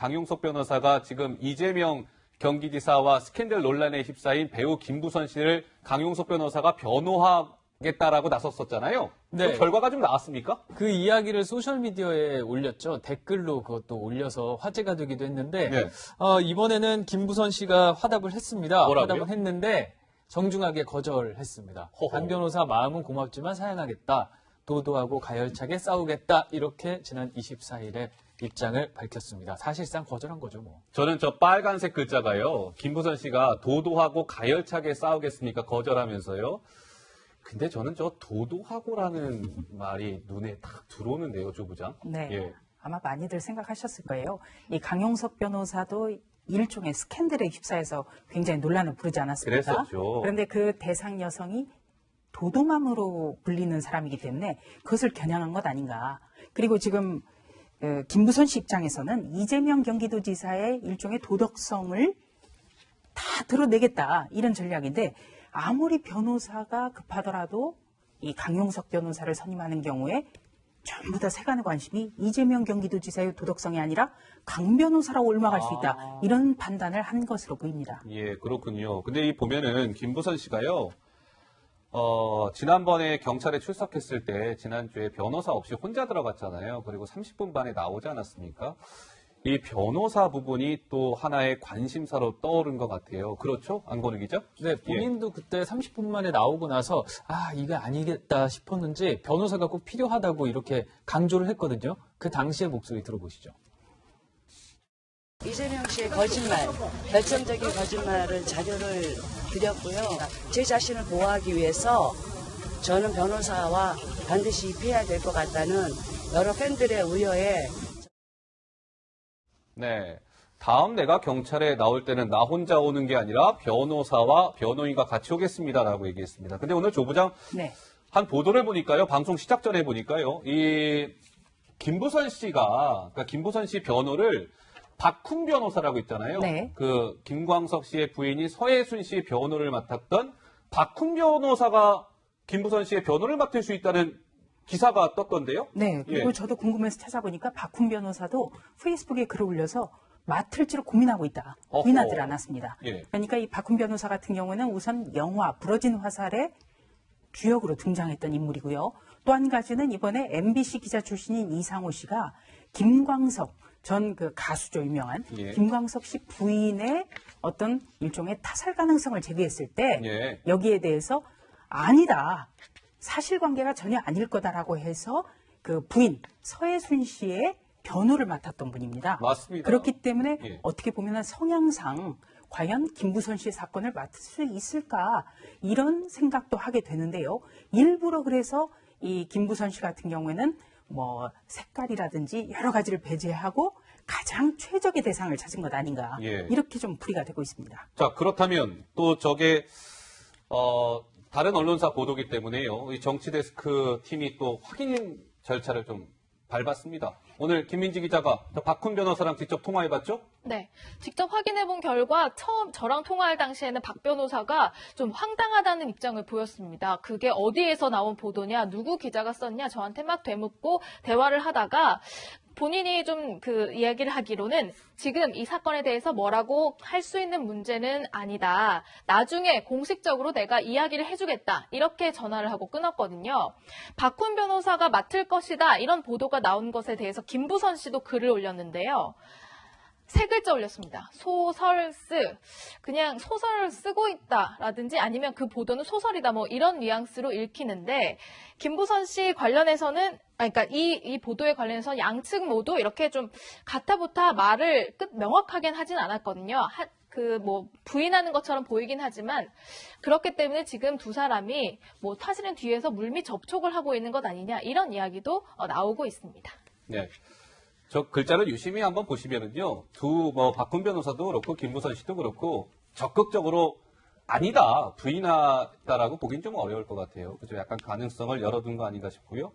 강용석 변호사가 지금 이재명 경기지사와 스캔들 논란에 휩싸인 배우 김부선 씨를 강용석 변호사가 변호하겠다라고 나섰었잖아요. 네. 그 결과가 좀 나왔습니까? 그 이야기를 소셜미디어에 올렸죠. 댓글로 그것도 올려서 화제가 되기도 했는데 네. 어, 이번에는 김부선 씨가 화답을 했습니다. 뭐라고요? 화답을 했는데 정중하게 거절했습니다. 허허. 강 변호사 마음은 고맙지만 사양하겠다. 도도하고 가열차게 싸우겠다. 이렇게 지난 24일에 입장을 밝혔습니다. 사실상 거절한 거죠, 뭐. 저는 저 빨간색 글자가요. 김부선 씨가 도도하고 가열차게 싸우겠습니까? 거절하면서요. 근데 저는 저 도도하고라는 말이 눈에 딱 들어오는데요, 조 부장. 네. 예. 아마 많이들 생각하셨을 거예요. 이 강용석 변호사도 일종의 스캔들에 휩싸여서 굉장히 논란을 부르지 않았습니까? 그랬었죠. 그런데 그 대상 여성이 도도맘으로 불리는 사람이기 때문에 그것을 겨냥한 것 아닌가. 그리고 지금 어, 김부선 씨 입장에서는 이재명 경기도지사의 일종의 도덕성을 다 드러내겠다 이런 전략인데 아무리 변호사가 급하더라도 이 강용석 변호사를 선임하는 경우에 전부 다 세간의 관심이 이재명 경기도지사의 도덕성이 아니라 강 변호사라고 올라갈 수 있다 이런 판단을 한 것으로 보입니다. 예, 그렇군요. 근데 이 보면은 김부선 씨가요. 어, 지난번에 경찰에 출석했을 때 지난주에 변호사 없이 혼자 들어갔잖아요. 그리고 30분 반에 나오지 않았습니까? 이 변호사 부분이 또 하나의 관심사로 떠오른 것 같아요. 그렇죠? 안건우 기자? 네, 본인도 그때 30분 만에 나오고 나서 아 이게 아니겠다 싶었는지 변호사가 꼭 필요하다고 이렇게 강조를 했거든요. 그 당시의 목소리 들어보시죠. 이재명 씨의 거짓말, 결정적인 거짓말을 자료를 드렸고요. 제 자신을 보호하기 위해서 저는 변호사와 반드시 입회해야 될 것 같다는 여러 팬들의 우려에 네. 다음 내가 경찰에 나올 때는 나 혼자 오는 게 아니라 변호사와 변호인과 같이 오겠습니다라고 얘기했습니다. 근데 오늘 조 부장 네. 한 보도를 보니까요, 방송 시작 전에 보니까요, 이 김부선 씨가, 그러니까 김부선 씨 변호를 박훈 변호사라고 있잖아요. 네. 그 김광석 씨의 부인이 서예순 씨의 변호를 맡았던 박훈 변호사가 김부선 씨의 변호를 맡을 수 있다는 기사가 떴던데요. 네. 그리고 예. 저도 궁금해서 찾아보니까 박훈 변호사도 페이스북에 글을 올려서 맡을지를 고민하고 있다. 어허. 부인하지 않았습니다. 예. 그러니까 이 박훈 변호사 같은 경우는 우선 영화 부러진 화살의 주역으로 등장했던 인물이고요. 또 한 가지는 이번에 MBC 기자 출신인 이상호 씨가 김광석 전 그 가수죠 유명한 예. 김광석 씨 부인의 어떤 일종의 타살 가능성을 제기했을 때 예. 여기에 대해서 아니다 사실관계가 전혀 아닐 거다라고 해서 그 부인 서예순 씨의 변호를 맡았던 분입니다. 맞습니다. 그렇기 때문에 예. 어떻게 보면 성향상 과연 김부선 씨의 사건을 맡을 수 있을까 이런 생각도 하게 되는데요. 일부러 그래서 이 김부선 씨 같은 경우에는 뭐 색깔이라든지 여러 가지를 배제하고 가장 최적의 대상을 찾은 것 아닌가 예. 이렇게 좀 풀이가 되고 있습니다. 자, 그렇다면 또 저게 어, 다른 언론사 보도기 때문에요. 이 정치 데스크 팀이 또 확인 절차를 좀 밟았습니다. 오늘 김민지 기자가 저 박훈 변호사랑 직접 통화해봤죠? 네. 직접 확인해 본 결과 처음 저랑 통화할 당시에는 박 변호사가 좀 황당하다는 입장을 보였습니다. 그게 어디에서 나온 보도냐, 누구 기자가 썼냐, 저한테 막 되묻고 대화를 하다가 본인이 좀 그 이야기를 하기로는 지금 이 사건에 대해서 뭐라고 할 수 있는 문제는 아니다. 나중에 공식적으로 내가 이야기를 해주겠다. 이렇게 전화를 하고 끊었거든요. 박훈 변호사가 맡을 것이다. 이런 보도가 나온 것에 대해서 김부선 씨도 글을 올렸는데요. 세 글자 올렸습니다. 소설 쓰. 그냥 소설을 쓰고 있다 라든지 아니면 그 보도는 소설이다 뭐 이런 뉘앙스로 읽히는데 김부선 씨 관련해서는 아 그러니까 이, 이 보도에 관련해서 양측 모두 이렇게 좀 가타부타 말을 끝 명확하게는 하진 않았거든요. 그뭐 부인하는 것처럼 보이긴 하지만 그렇기 때문에 지금 두 사람이 뭐 사실은 뒤에서 물밑 접촉을 하고 있는 것 아니냐 이런 이야기도 어, 나오고 있습니다. 네. 저 글자를 유심히 한번 보시면은요, 두, 뭐, 박훈 변호사도 그렇고, 김부선 씨도 그렇고, 적극적으로 아니다, 부인하다라고 보긴 좀 어려울 것 같아요. 그죠? 약간 가능성을 열어둔 거 아닌가 싶고요.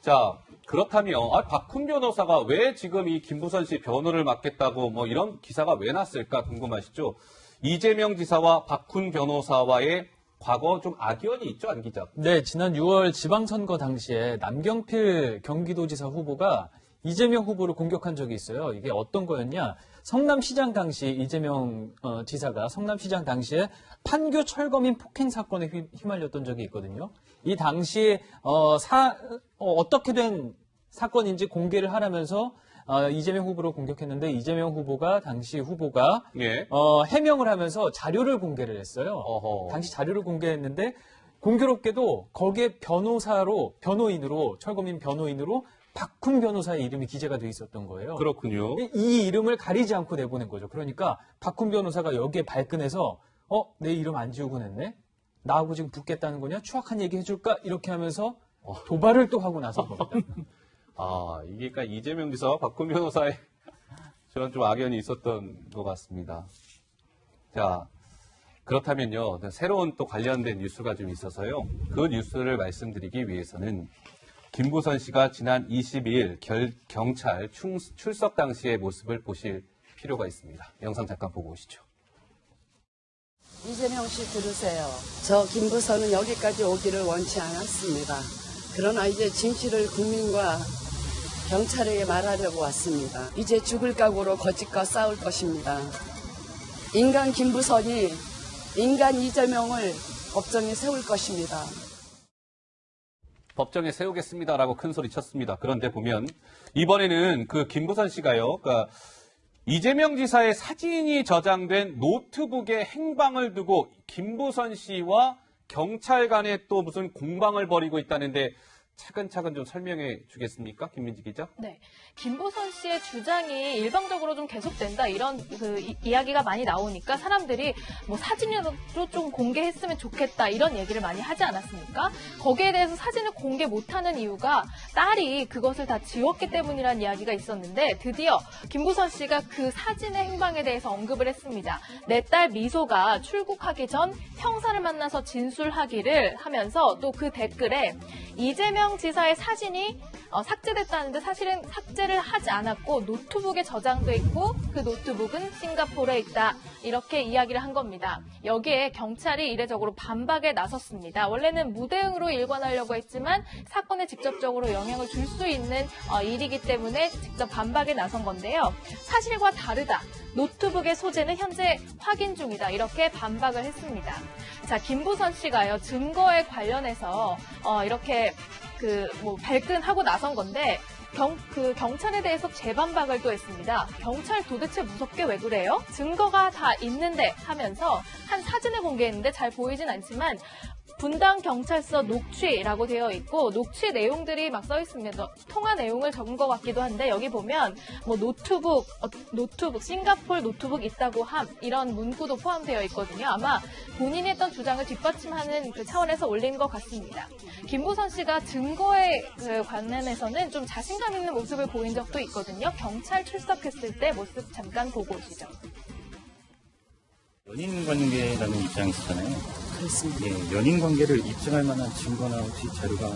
자, 그렇다면, 아, 박훈 변호사가 왜 지금 이 김부선 씨 변호를 맡겠다고 뭐 이런 기사가 왜 났을까 궁금하시죠? 이재명 지사와 박훈 변호사와의 과거 좀 악연이 있죠, 안 기자? 네, 지난 6월 지방선거 당시에 남경필 경기도지사 후보가 이재명 후보를 공격한 적이 있어요. 이게 어떤 거였냐? 성남시장 당시 이재명 어, 지사가 성남시장 당시에 판교 철거민 폭행 사건에 휘- 휘말렸던 적이 있거든요. 이 당시에 어, 사, 어, 떻게된 사건인지 공개를 하라면서 어, 이재명 후보를 공격했는데 이재명 후보가 당시 후보가 예. 어, 해명을 하면서 자료를 공개를 했어요. 어허. 당시 자료를 공개했는데 공교롭게도 거기에 변호사로 변호인으로 철거민 변호인으로 박훈 변호사의 이름이 기재가 돼 있었던 거예요. 그렇군요. 이- 이 이름을 가리지 않고 내보낸 거죠. 그러니까 박훈 변호사가 여기에 발끈해서 어, 내 이름 안 지우고 냈네? 나하고 지금 붙겠다는 거냐? 추악한 얘기 해줄까? 이렇게 하면서 도발을 또 하고 나선 겁니다. 아, 이게 그러니까 이재명 지사와 박근 변호사의 저런 좀 악연이 있었던 것 같습니다. 자, 그렇다면요. 새로운 또 관련된 뉴스가 좀 있어서요. 그 뉴스를 말씀드리기 위해서는 김부선 씨가 지난 22일 결- 경찰 충- 출석 당시의 모습을 보실 필요가 있습니다. 영상 잠깐 보고 오시죠. 이재명 씨 들으세요. 저 김부선은 여기까지 오기를 원치 않았습니다. 그러나 이제 진실을 국민과 경찰에게 말하려고 왔습니다. 이제 죽을 각오로 거짓과 싸울 것입니다. 인간 김부선이 인간 이재명을 법정에 세울 것입니다. 법정에 세우겠습니다라고 큰 소리 쳤습니다. 그런데 보면 이번에는 그 김부선 씨가요. 그러니까 이재명 지사의 사진이 저장된 노트북에 행방을 두고 김부선 씨와 경찰 간에 또 무슨 공방을 벌이고 있다는데 차근차근 좀 설명해 주겠습니까? 김민지 기자? 네. 김보선 씨의 주장이 일방적으로 좀 계속된다 이런 그 이- 이야기가 많이 나오니까 사람들이 뭐 사진으로 좀 공개했으면 좋겠다 이런 얘기를 많이 하지 않았습니까? 거기에 대해서 사진을 공개 못하는 이유가 딸이 그것을 다 지웠기 때문이라는 이야기가 있었는데 드디어 김보선 씨가 그 사진의 행방에 대해서 언급을 했습니다. 내 딸 미소가 출국하기 전 형사를 만나서 진술하기를 하면서 또 그 댓글에 이재명 지사의 사진이 어, 삭제됐다는데 사실은 삭제를 하지 않았고 노트북에 저장돼 있고 그 노트북은 싱가포르에 있다 이렇게 이야기를 한 겁니다. 여기에 경찰이 이례적으로 반박에 나섰습니다. 원래는 무대응으로 일관하려고 했지만 사건에 직접적으로 영향을 줄 수 있는 어, 일이기 때문에 직접 반박에 나선 건데요. 사실과 다르다. 노트북의 소재는 현재 확인 중이다. 이렇게 반박을 했습니다. 자, 김부선 씨가요, 증거에 관련해서, 어, 이렇게, 그, 뭐, 발끈하고 나선 건데, 경, 그 경찰에 대해서 재반박을 또 했습니다. 경찰 도대체 무섭게 왜 그래요? 증거가 다 있는데 하면서 한 사진을 공개했는데 잘 보이진 않지만 분당 경찰서 녹취라고 되어 있고 녹취 내용들이 막 써 있습니다. 통화 내용을 적은 것 같기도 한데 여기 보면 뭐 노트북, 어, 노트북, 싱가폴 노트북 있다고 함 이런 문구도 포함되어 있거든요. 아마 본인이 했던 주장을 뒷받침하는 그 차원에서 올린 것 같습니다. 김보선 씨가 증거에 그 관련해서는 좀 자신감 있는 모습을 보인 적도 있거든요. 경찰 출석했을 때 모습 잠깐 보고 오시죠. 연인 관계라는 입장이시잖아요. 그렇습니다. 예, 연인 관계를 입증할 만한 증거나 혹시 자료가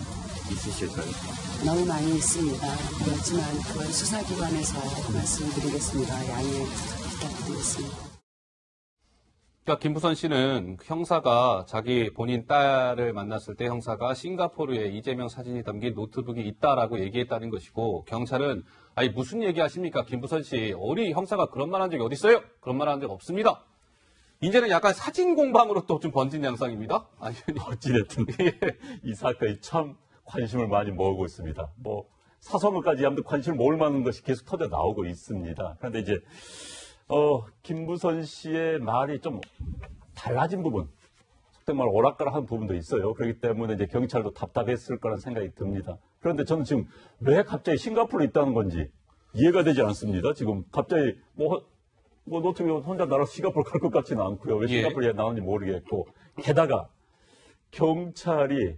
있으실까요? 너무 많이 있습니다. 그렇지만 그건 수사기관에서 말씀드리겠습니다. 양해 부탁드리겠습니다. 그러니까 김부선 씨는 형사가 자기 본인 딸을 만났을 때 형사가 싱가포르에 이재명 사진이 담긴 노트북이 있다라고 얘기했다는 것이고 경찰은 아니 무슨 얘기하십니까 김부선 씨 어리 형사가 그런 말 한 적이 어디 있어요? 그런 말 한 적 없습니다. 이제는 약간 사진 공방으로 또 좀 번진 양상입니다. 아니 어찌됐든 이 사건이 참 관심을 많이 모으고 있습니다. 뭐 사선을까지 하면 관심을 모을 만한 것이 계속 터져 나오고 있습니다. 그런데 이제 어 김부선 씨의 말이 좀 달라진 부분, 속된 말 오락가락한 부분도 있어요. 그렇기 때문에 이제 경찰도 답답했을 거라는 생각이 듭니다. 그런데 저는 지금 왜 갑자기 싱가포르에 있다는 건지 이해가 되지 않습니다. 지금 갑자기 뭐 뭐 노트북 혼자 나라 싱가포르 갈 것 같지는 않고요. 왜 예. 싱가포르에 나오는지 모르겠고 게다가 경찰이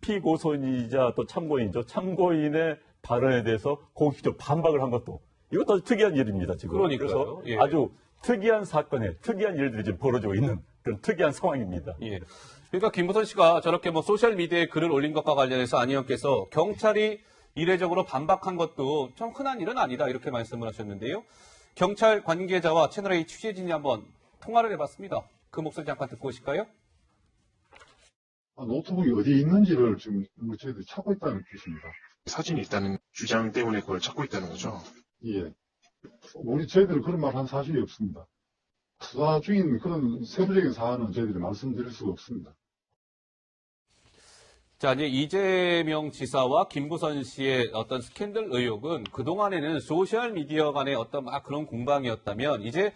피고소인이자 또 참고인이죠. 참고인의 발언에 대해서 공식적 반박을 한 것도 이것도 아주 특이한 일입니다. 지금. 그러니까요. 래서 예. 아주 특이한 사건에 특이한 일들이 지금 벌어지고 있는 그런 특이한 상황입니다. 예. 그러니까 김부선 씨가 저렇게 뭐 소셜 미디어에 글을 올린 것과 관련해서 안 의원께서 경찰이 이례적으로 반박한 것도 좀 흔한 일은 아니다 이렇게 말씀을 하셨는데요. 경찰 관계자와 채널A 취재진이 한번 통화를 해봤습니다. 그 목소리 잠깐 듣고 오실까요? 아, 노트북이 어디에 있는지를 지금 뭐 저희들이 찾고 있다는 뜻입니다. 사진이 있다는 주장 때문에 그걸 찾고 있다는 거죠. 예. 우리 저희들은 그런 말 한 사실이 없습니다. 수사 중인 그런 세부적인 사안은 저희들이 말씀드릴 수가 없습니다. 자, 이제 이재명 지사와 김부선 씨의 어떤 스캔들 의혹은 그동안에는 소셜미디어 간의 어떤 막 그런 공방이었다면 이제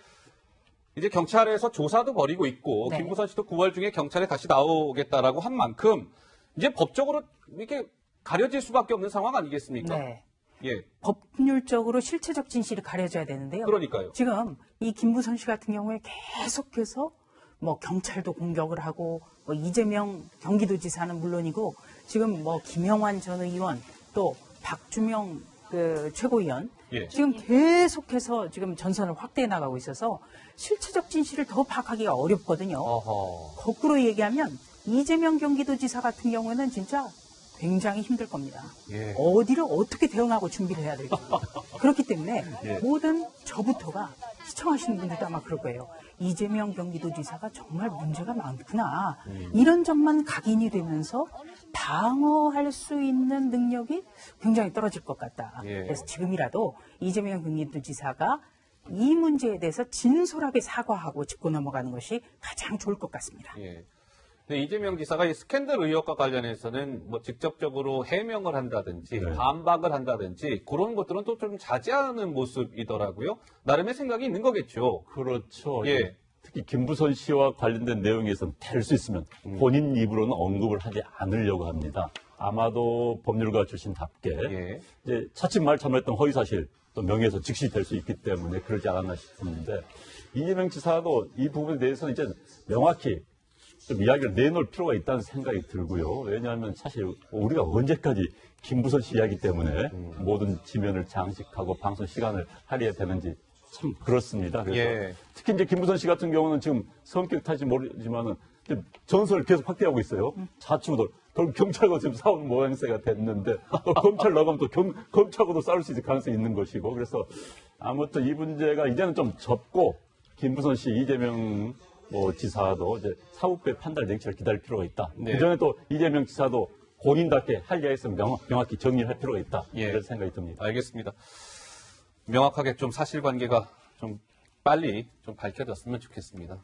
이제 경찰에서 조사도 벌이고 있고 네. 김부선 씨도 9월 중에 경찰에 다시 나오겠다라고 한 만큼 이제 법적으로 이렇게 가려질 수밖에 없는 상황 아니겠습니까? 네. 예, 법률적으로 실체적 진실이 가려져야 되는데요. 그러니까요. 지금 이 김부선 씨 같은 경우에 계속해서 뭐 경찰도 공격을 하고 뭐 이재명 경기도지사는 물론이고 지금 뭐 김영환 전 의원 또 박주명 그 최고위원 예. 지금 계속해서 지금 전선을 확대해 나가고 있어서 실체적 진실을 더 파악하기가 어렵거든요. 어허. 거꾸로 얘기하면 이재명 경기도지사 같은 경우에는 진짜 굉장히 힘들 겁니다. 예. 어디를 어떻게 대응하고 준비를 해야 될지. 그렇기 때문에 예. 모든 저부터가 시청하시는 분들도 아마 그럴 거예요. 이재명 경기도지사가 정말 문제가 많구나. 음. 이런 점만 각인이 되면서 방어할 수 있는 능력이 굉장히 떨어질 것 같다. 예. 그래서 지금이라도 이재명 경기도지사가 이 문제에 대해서 진솔하게 사과하고 짚고 넘어가는 것이 가장 좋을 것 같습니다. 예. 근데 이재명 지사가 이 스캔들 의혹과 관련해서는 뭐 직접적으로 해명을 한다든지 네. 반박을 한다든지 그런 것들은 또 좀 자제하는 모습이더라고요. 나름의 생각이 있는 거겠죠. 그렇죠. 예. 특히 김부선 씨와 관련된 내용에서는 될수 있으면 음. 본인 입으로는 언급을 하지 않으려고 합니다. 아마도 법률가 출신답게 예. 이제 차츰 말 참했던 허위 사실 또 명예훼손 즉시 될 수 있기 때문에 그러지 않았나 싶은데 이재명 지사도 이 부분에 대해서는 이제 명확히 좀 이야기를 내놓을 필요가 있다는 생각이 들고요. 왜냐하면 사실 우리가 언제까지 김부선 씨 이야기 때문에 모든 지면을 장식하고 방송 시간을 할애해야 되는지 참 그렇습니다. 그래서 예. 특히 이제 김부선 씨 같은 경우는 지금 성격 탓인지 모르지만은 전설을 계속 확대하고 있어요. 자충우돌. 결국 경찰과 지금 싸우는 모양새가 됐는데 또 검찰 나가면 또 경- 검찰과도 싸울 수 있을 가능성이 있는 것이고 그래서 아무튼 이 문제가 이제는 좀 접고 김부선 씨, 이재명 뭐 지사도 이제 사후배 판단 쟁취를 기다릴 필요가 있다. 네. 그전에 또 이재명 지사도 본인답게 할 일이 있으면 명, 명확 히 정리를 할 필요가 있다. 예. 이런 생각이 듭니다. 알겠습니다. 명확하게 좀 사실관계가 좀 빨리 좀 밝혀졌으면 좋겠습니다.